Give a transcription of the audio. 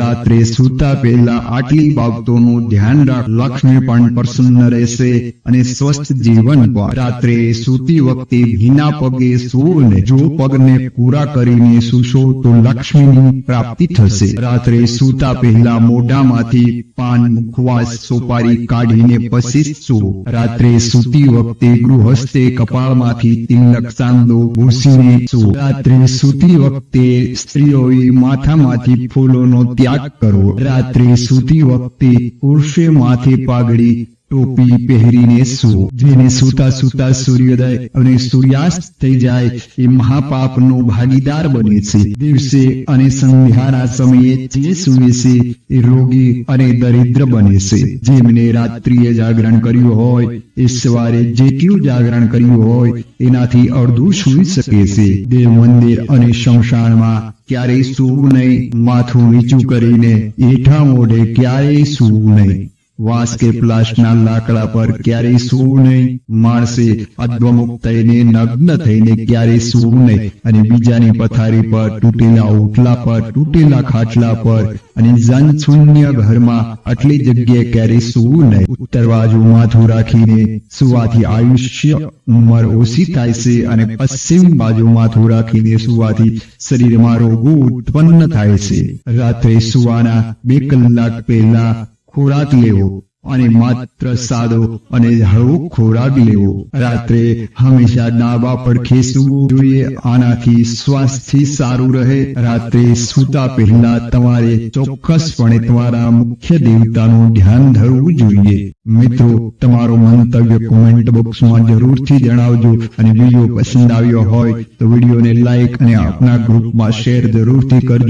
રાત્રે સૂતા પહેલા આટલી બાબતોનું ધ્યાન રાખ. લક્ષ્મી પણ પ્રસન્ન રહેશે અને સ્વસ્થ જીવન રાત્રે સૂતી વખતે ભીના પગે સૂવું જો પગને પૂરા કરીને સૂશો તો લક્ષ્મીની પ્રાપ્તિ થશે. રાત્રે સૂતા પહેલા મોઢામાંથી પાન મુખવાસ સોપારી કાઢીને પછી સૂવો. રાત્રે સૂતી વખતે ગૃહસ્થે કપાળમાંથી તિલક ચાંદો ભૂસીને સૂવો. રાત્રે સૂતી વખતે સ્ત્રીઓએ માથામાંથી ફૂલોનો ત્યાગ કરવો રાત્રે સૂતી વખતે પુરુષે માથે પાઘડી ટોપી પહેરીને સૂવો. જેને સૂતા સૂતા સૂર્યોદય અને સૂર્યાસ્ત થઈ જાય એ મહાપાપનો ભાગીદાર બને છે. દિવસે અને સંધ્યાના સમયે જે સૂવે છે એ રોગી અને દરિદ્ર બને છે. જેમને રાત્રિએ જાગરણ કર્યું હોય, એ સવારે જેટલું જાગરણ કર્યું હોય, એનાથી અડધું સૂઈ શકે છે. દેવ મંદિર અને શમશાનમાં ક્યારેય સૂવું નહીં માથું નીચું કરીને એઠા મોઢે ક્યારેય સૂવું નહીં. વાંસ કે પ્લાસ્ટના લાકડા પર ક્યારેય સૂવું નહીં. માણસે અદ્વમુક્ત થઈને, નગ્ન થઈને ક્યારેય સૂવું નહીં. અને બીજાની પથારી પર તૂટેલા ઓટલા પર, તૂટેલા ખાટલા પર અને જનશૂન્ય ઘરમાં આટલી જગ્યાએ ક્યારેય સૂવું નહીં. ઉત્તર બાજુ માથું રાખીને સુવાથી આયુષ્ય ઉંમર ઓછી થાય છે અને પશ્ચિમ બાજુ માથું રાખીને સુવાથી શરીરમાં રોગો ઉત્પન્ન થાય છે. રાત્રે સુવાના બે કલાક પહેલા ખોરાક લેવો અને માત્ર સાદો અને હળવો ખોરાક લેવો. રાત્રે હંમેશા ડાબા પડખે સૂવું જોઈએ, આનાથી સ્વાસ્થ્ય સારું રહે. રાત્રે સૂતા પહેલા તમારે ચોક્કસપણે તમારા મુખ્ય દેવતાનું ધ્યાન ધરવું જોઈએ. મિત્રો, તમારો મંતવ્ય કોમેન્ટ બોક્સમાં જરૂરથી જણાવજો અને વીડિયો પસંદ આવ્યો હોય તો વિડીયોને લાઈક અને આપના ગ્રુપમાં શેર જરૂરથી કરજો.